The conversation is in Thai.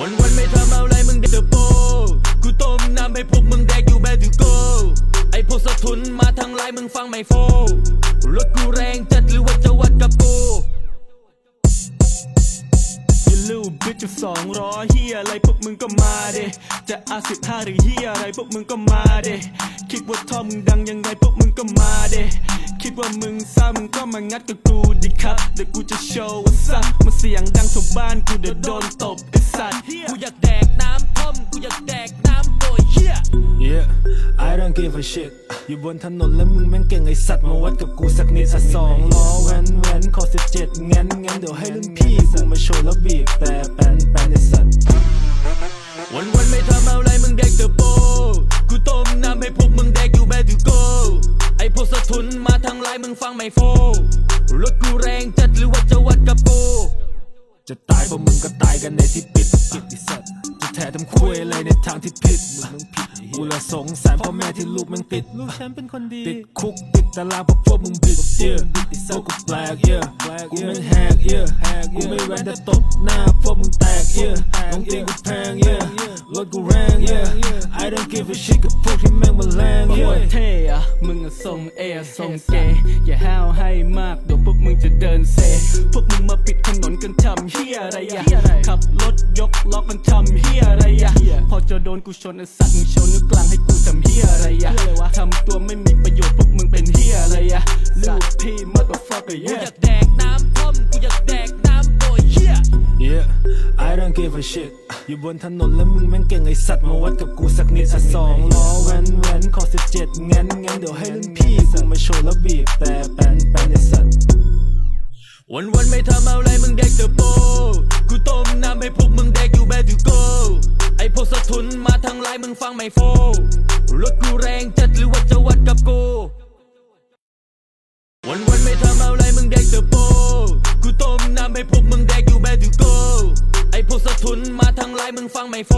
วันวันๆไม่ทำอะไรมึงเด็กเตอร์โปกูต้มน้ำให้พวกมึงแดกอยู่แบดูโกไอพวกสะทุนมาทางไลน์มึงฟังไม่โฟรถกูแรงจัดหรือว่าจะวัดกับกูยลูบบิจุสองร้อยเฮียอะไรพวกมึงก็มาเดจะอาสิบห้าหรือเฮียอะไรพวกมึงก็มาเดคิดว่าท่อมึงดังยังไงพวกมึงก็มาเดคิดว่ามึงซ่ามึงก็มางัดกับกูดิครับเดี๋ยวกูจะโชว์ว่าซ่ามาเสียงดังทั่วบ้านกูเดี๋ยวโดนตบ don't give a shit อยู่บนถนนแล้วมึงแม่งเก่งไอสัตว์มาวัดกับกูสักนิดสักสองล้อแว้นแว้นขอสิบเจ็ดงั้นงั้นเดี๋ยวให้รุ่นพี่กูมาโชว์แล้วบีบแต่แปนแปนไอสัตว์วันวันไม่ทำอะไรมึงแดกเตอร์โปกูต้มน้ำให้พวกมึงแดกอยู่แบดูโกไอพวกสะทุนมาทางไลน์มึงฟังไม่โฟรถกูแรงจัดหรือว่าจะวัดกับกูจะตายพราะมึงก็ตายกันในที่ปิดปิดไอสัตว์จะแถทำคุยอะไรในทางที่ผิดมึงมึงผิด กูละสงสารพ่อแม่ที่ลูกมึงติด ลูกฉันเป็นคนดี ติดคุกติดตารางเพราะพวกมึงบิดเยอะพวกกูแปลกเยอะกูไม่แหกเยอะกูไม่แวนแต่ตบหน้าพวกมึงแตกเยอะต้องตีกูแพงเยอะรถกูแรงเยอะ I don't give a shit กับพวกที่แม่งมาแรงเยอะเท่อะ มึงอะทรงเอทรงเกอย่าห้าวให้มากเดี๋ยวพวกมึงจะเดินเซ พวกมึงมาปิดถนนกันทำเฮียอะไรอะขับรถยกล้อกันทำเฮียอะไรอะพอจะโดนกูชนไอ้สัตว์มึงโชว์นิ้วกลางให้กูทำเฮียอะไรอะทำตัวไม่มีประโยชน์พวกมึงเป็นเฮียอะไรอะลูกพี่ motherfucker กู yeah อยากแดกน้ give a shit อยู่บนถนนแล้วมึงแม่งเก่งไอสัตว์มาวัดกับกูสักนิดสักสองล้อแว้นแว้นขอสิบเจ็ดงั้นงั้นเดี๋ยวให้รุ่นพี่กูมาโชว์แล้วบีบแต่แปนแปนไอสัตว์วันวันไม่ทำอะไรมึงแดกเตอโปกูต้มน้ำให้พวกมึงแดกอยู่แบดูโกไอพวกสะทุนมาทางไลน์มึงฟังไม่โฟรถกูแรงจัดหรือว่าจะวัดกับกู ทุนมาทางไลน์มึงฟังไม่โฟ